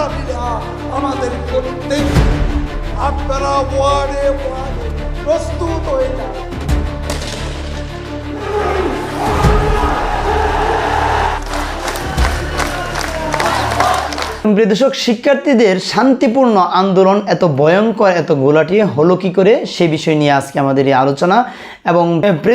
মোকাবিলা আমাদের করতেই হবে। আপনারা ওয়ার্ডে ওয়ার্ডে প্রস্তুত হয়ে যান দর্শক, শিক্ষার্থীদের শান্তিপূর্ণ আন্দোলন এত ভয়ঙ্কর, এত গোলাটি হলো কি করে? সে বিষয় নিয়ে আজকে আমাদের এই আলোচনা। এবং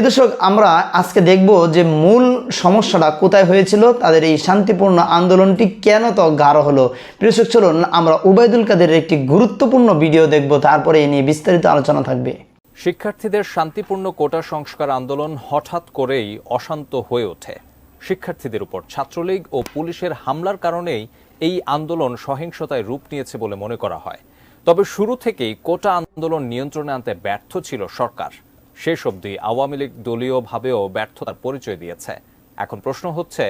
দর্শক, আমরা আজকে দেখব যে মূল সমস্যাটা কোথায় হয়েছিল, তাদের এই শান্তিপূর্ণ আন্দোলনটি কেন তো গাঢ় হলো। দর্শক, চলুন আমরা উবায়দুল কাদের একটি গুরুত্বপূর্ণ ভিডিও দেখব, তারপরে এই নিয়ে বিস্তারিত আলোচনা থাকবে। শিক্ষার্থীদের শান্তিপূর্ণ কোটা সংস্কার আন্দোলন হঠাৎ করেই অশান্ত হয়ে ওঠে। শিক্ষার্থীদের উপর ছাত্রলীগ ও পুলিশের হামলার কারণেই এই আন্দোলন সহিংসতায় রূপ নিয়েছে বলে মনে করা হয়। তবে শুরু থেকেই কোটা আন্দোলন নিয়ন্ত্রণে আনতে ব্যর্থ ছিল সরকার। শেষ অবধি আওয়ামী লীগ দলীয়ভাবেও ব্যর্থতার পরিচয় দিয়েছে। এখন প্রশ্ন হচ্ছে,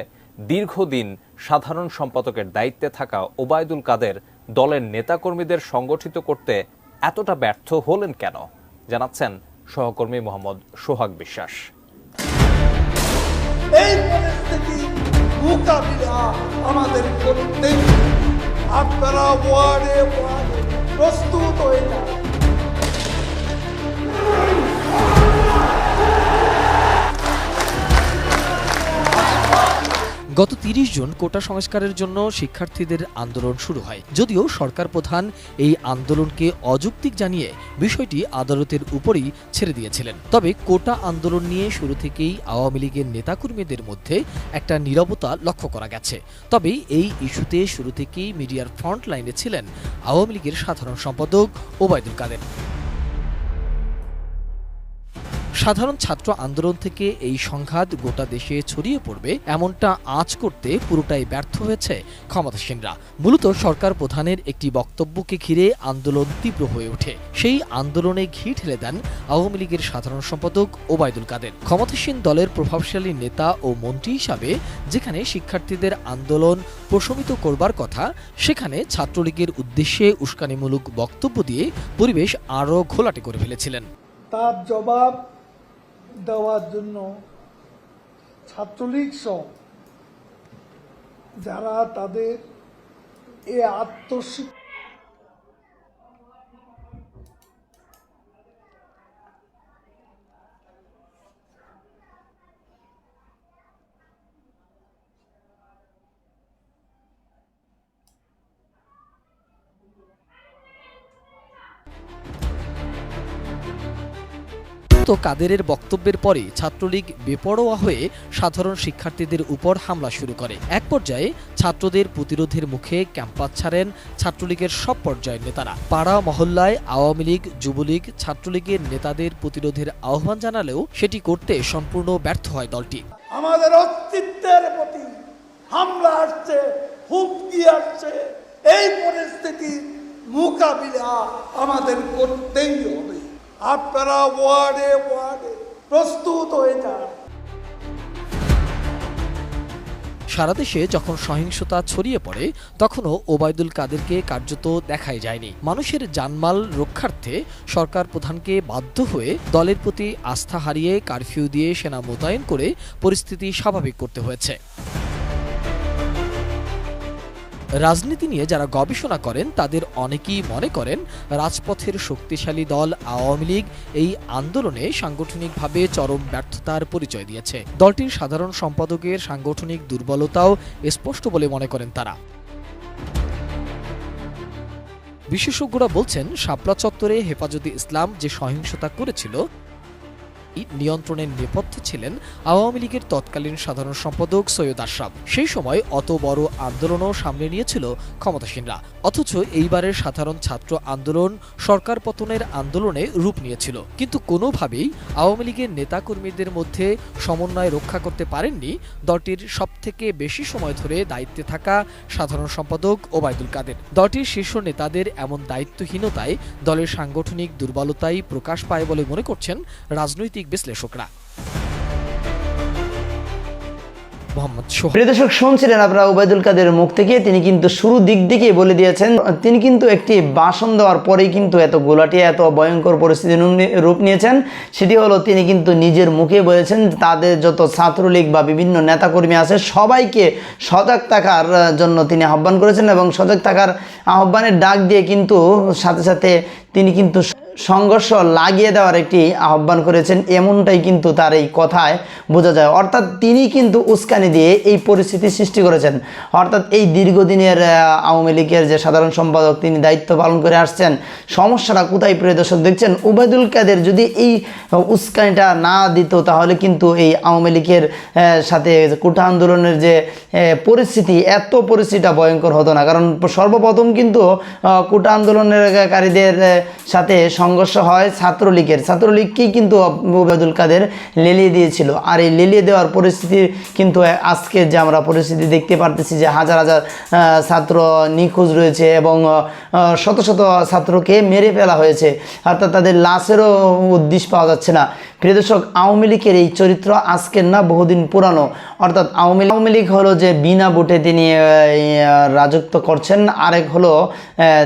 দীর্ঘদিন সাধারণ সম্পাদকের দায়িত্বে থাকা ওবায়দুল কাদের দলের নেতাকর্মীদের সংগঠিত করতে এতটা ব্যর্থ হলেন কেন? জানাচ্ছেন সহকর্মী মোহাম্মদ সোহাগ বিশ্বাস। এই পরিস্থিতি মোকাবিলা আমাদের করতে। আপনারা ওয়ার্ডে ওয়ার্ডে প্রস্তুত হয়ে যান গত তিরিশ জুন কোটা সংস্কারের জন্য শিক্ষার্থীদের আন্দোলন শুরু হয়। যদিও সরকার প্রধান এই আন্দোলনকে অযৌক্তিক জানিয়ে বিষয়টি আদালতের উপরই ছেড়ে দিয়েছিলেন। তবে কোটা আন্দোলন নিয়ে শুরু থেকেই আওয়ামী লীগের নেতাকর্মীদের মধ্যে একটা নীরবতা লক্ষ্য করা গেছে। তবে এই ইস্যুতে শুরু থেকেই মিডিয়ার ফ্রন্ট লাইনে ছিলেন আওয়ামী লীগের সাধারণ সম্পাদক ওবায়দুল কাদের। সাধারণ ছাত্র আন্দোলন থেকে এই সংঘাত গোটা দেশে ছড়িয়ে পড়বে, এমনটা আঁচ করতে পুরোটাই ব্যর্থ হয়েছে ক্ষমতাসীনরা। মূলত সরকার প্রধানের একটি বক্তব্যকে ঘিরে আন্দোলন তীব্র হয়ে ওঠে। সেই আন্দোলনে ঘি ঠেলে দেন আওয়ামী লীগের সাধারণ সম্পাদক ওবায়দুল কাদের। ক্ষমতাসীন দলের প্রভাবশালী নেতা ও মন্ত্রী হিসাবে যেখানে শিক্ষার্থীদের আন্দোলন প্রশমিত করবার কথা, সেখানে ছাত্রলীগের উদ্দেশ্যে উস্কানিমূলক বক্তব্য দিয়ে পরিবেশ আরও ঘোলাটে করে ফেলেছিলেন। তার জবাব দেওয়ার জন্য ছাত্রলীগ সহ যারা তাদের এ আত্মশিক তো কাদেরের বক্তব্যের পরে ছাত্রলীগ বেপরোয়া হয়ে সাধারণ শিক্ষার্থীদের উপর হামলা শুরু করে। এক পর্যায়ে ছাত্রদের প্রতিরোধের মুখে ক্যাম্পাস ছাড়েন ছাত্রলীগের সব পর্যায়ের নেতারা। পাড়া মহল্লায় আওয়ামী লীগ, যুবলীগ ছাত্রলীগের নেতাদের প্রতিরোধের আহ্বান জানালেও সেটি করতে সম্পূর্ণ ব্যর্থ হয় দলটি। আমাদের অস্তিত্বের প্রতি হামলা আসছে, হুমকি আসছে, এই পরিস্থিতি মোকাবিলা আমাদের করতেই হবে। আপনারা ওয়ার্ডে ওয়ার্ডে প্রস্তুত হয়ে যান। সারা দেশে যখন সহিংসতা ছড়িয়ে পড়ে, তখনও ওবায়দুল কাদেরকে কার্যত দেখাই যায়নি। মানুষের জানমাল রক্ষার্থে সরকার প্রধানকে বাধ্য হয়ে দলের প্রতি আস্থা হারিয়ে কারফিউ দিয়ে সেনা মোতায়েন করে পরিস্থিতি স্বাভাবিক করতে হয়েছে। রাজনীতি নিয়ে যারা গবেষণা করেন, তাদের অনেকেই মনে করেন রাজপথের শক্তিশালী দল আওয়ামী লীগ এই আন্দোলনে সাংগঠনিকভাবে চরম ব্যর্থতার পরিচয় দিয়েছে। দলটির সাধারণ সম্পাদকের সাংগঠনিক দুর্বলতাও স্পষ্ট বলে মনে করেন তারা। বিশেষজ্ঞরা বলছেন, শাপলা চত্বরে হেফাজতে ইসলাম যে সহিংসতা করেছিল নিয়ন্ত্রণের নেপথ্যে ছিলেন আওয়ামী লীগের তৎকালীন সাধারণ সম্পাদক সৈয়দ আশরাফ। সেই সময় অত বড় আন্দোলনও সামনে নিয়েছিল ক্ষমতাসীনরা। অথচ এইবারের সাধারণ ছাত্র আন্দোলন সরকার পতনের আন্দোলনে রূপ নিয়েছিল। কিন্তু কোনোভাবেই আওয়ামী লীগের নেতাকর্মীদের মধ্যে সমন্বয় রক্ষা করতে পারেননি দলটির সবথেকে বেশি সময় ধরে দায়িত্বে থাকা সাধারণ সম্পাদক ওবায়দুল কাদের। দলটির শীর্ষ নেতাদের এমন দায়িত্বহীনতায় দলের সাংগঠনিক দুর্বলতাই প্রকাশ পায় বলে মনে করছেন রাজনৈতিক বিশ্লেষকরা। মোহাম্মদ সোহাগ প্রিয় দর্শক, শুনছিলেন আপনারা উবায়দুল কাদের মুখ থেকে। তিনি কিন্তু শুরু দিক দিকেই বলে দিয়েছেন, তিনি কিন্তু একটি বাসন দেওয়ার পরেই কিন্তু এত এত ভয়ঙ্কর পরিস্থিতি রূপ নিয়েছেন। সেটি হলো তিনি কিন্তু নিজের মুখে বলেছেন, তাদের যত ছাত্রলীগ বা বিভিন্ন নেতাকর্মী আছে, সবাইকে সজাগ থাকার জন্য তিনি আহ্বান করেছেন এবং সজাগ থাকার আহ্বানের ডাক দিয়ে কিন্তু সাথে সাথে তিনি কিন্তু সংঘর্ষ লাগিয়ে দেওয়ার একটি আহ্বান করেছেন এমনটাই কিন্তু তার এই কথায় বোঝা যায়। অর্থাৎ তিনি কিন্তু উস্কানি দিয়ে এই পরিস্থিতি সৃষ্টি করেছেন। অর্থাৎ এই দীর্ঘদিনের আওয়ামী লীগের যে সাধারণ সম্পাদক তিনি দায়িত্ব পালন করে আসছেন সমস্যাটা কোথায় প্রিয় দর্শক? দেখছেন উবায়দুল কাদের যদি এই উস্কানিটা না দিত তাহলে কিন্তু এই আওয়ামী লীগের সাথে কোটা আন্দোলনের যে পরিস্থিতি এত পরিস্থিতিটা ভয়ঙ্কর হতো না। কারণ সর্বপ্রথম কিন্তু কোটা আন্দোলনকারীদের আহ, সাথে সংঘর্ষ হয় ছাত্রলীগের। ছাত্রলীগকেই কিন্তু ওবায়দুল কাদের লেলিয়ে দিয়েছিল? আর এই লেলিয়ে দেওয়ার পরিস্থিতি কিন্তু আজকে যে আমরা পরিস্থিতি দেখতে পারতেছি যে হাজার হাজার ছাত্র নিখোঁজ রয়েছে এবং শত শত ছাত্রকে মেরে ফেলা হয়েছে। অর্থাৎ তাদের লাশেরও উদ্দেশ পাওয়া যাচ্ছে না। প্রিয় দর্শক, আওয়ামী লীগের এই চরিত্র আজকের না, বহুদিন পুরানো। অর্থাৎ আওয়ামী আওয়ামী লীগ হলো যে বিনা ভোটে তিনি রাজত্ব করছেন। আরেক হলো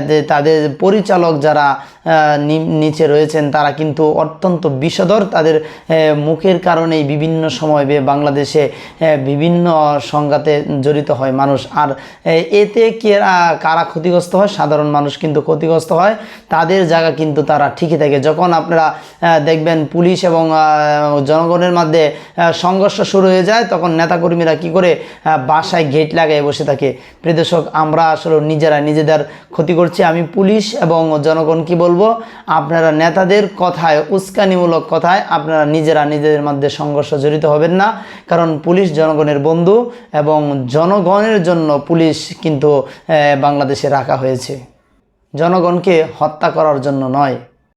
যে তাদের পরিচালক যারা নিচে রয়েছেন, তারা কিন্তু অত্যন্ত বিষধর। তাদের মুখের কারণেই বিভিন্ন সময় বাংলাদেশে বিভিন্ন সংঘাতে জড়িত হয় মানুষ। আর এতে কে কারা ক্ষতিগ্রস্ত হয়? সাধারণ মানুষ কিন্তু ক্ষতিগ্রস্ত হয়। তাদের জায়গা কিন্তু তারা ঠিকই থাকে। যখন আপনারা দেখবেন পুলিশ এবং জনগণের মধ্যে সংঘর্ষ শুরু হয়ে যায়, তখন নেতাকর্মীরা কি করে বাসায় গেট লাগায় বসে থাকে। প্রিদর্শক আমরা আসলে নিজেরা নিজেদের ক্ষতি করছি। আমি পুলিশ এবং জনগণ কি বলব? আপনারা নেতাদের কথায়, উস্কানিমূলক কথায় আপনারা নিজেরা নিজেদের মধ্যে সংঘর্ষ জড়িত হবেন না। কারণ পুলিশ জনগণের বন্ধু এবং জনগণের জন্য পুলিশ কিন্তু বাংলাদেশে রাখা হয়েছে। জনগণকে হত্যা করার জন্য নয়।